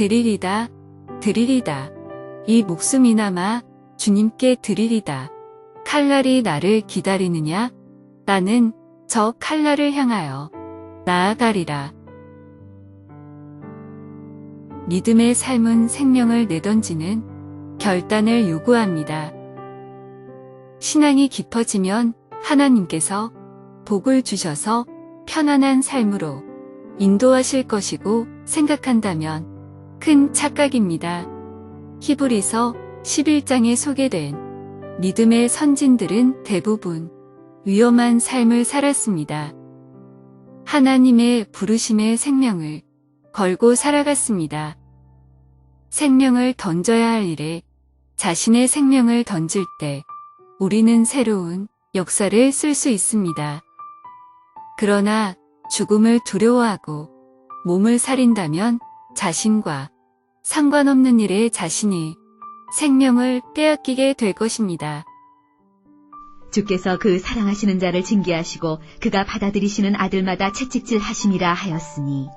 드리리다, 드리리다. 이 목숨이나마 주님께 드리리다. 칼날이 나를 기다리느냐? 나는 저 칼날을 향하여 나아가리라. 믿음의 삶은 생명을 내던지는 결단을 요구합니다. 신앙이 깊어지면 하나님께서 복을 주셔서 편안한 삶으로 인도하실 것이고 생각한다면 큰 착각입니다. 히브리서 11장에 소개된 믿음의 선진들은 대부분 위험한 삶을 살았습니다. 하나님의 부르심의 생명을 걸고 살아갔습니다. 생명을 던져야 할 일에 자신의 생명을 던질 때 우리는 새로운 역사를 쓸 수 있습니다. 그러나 죽음을 두려워하고 몸을 살인다면 자신과 상관없는 일에 자신이 생명을 빼앗기게 될 것입니다. 주께서 그 사랑하시는 자를 징계하시고 그가 받아들이시는 아들마다 채찍질 하심이라 하였으니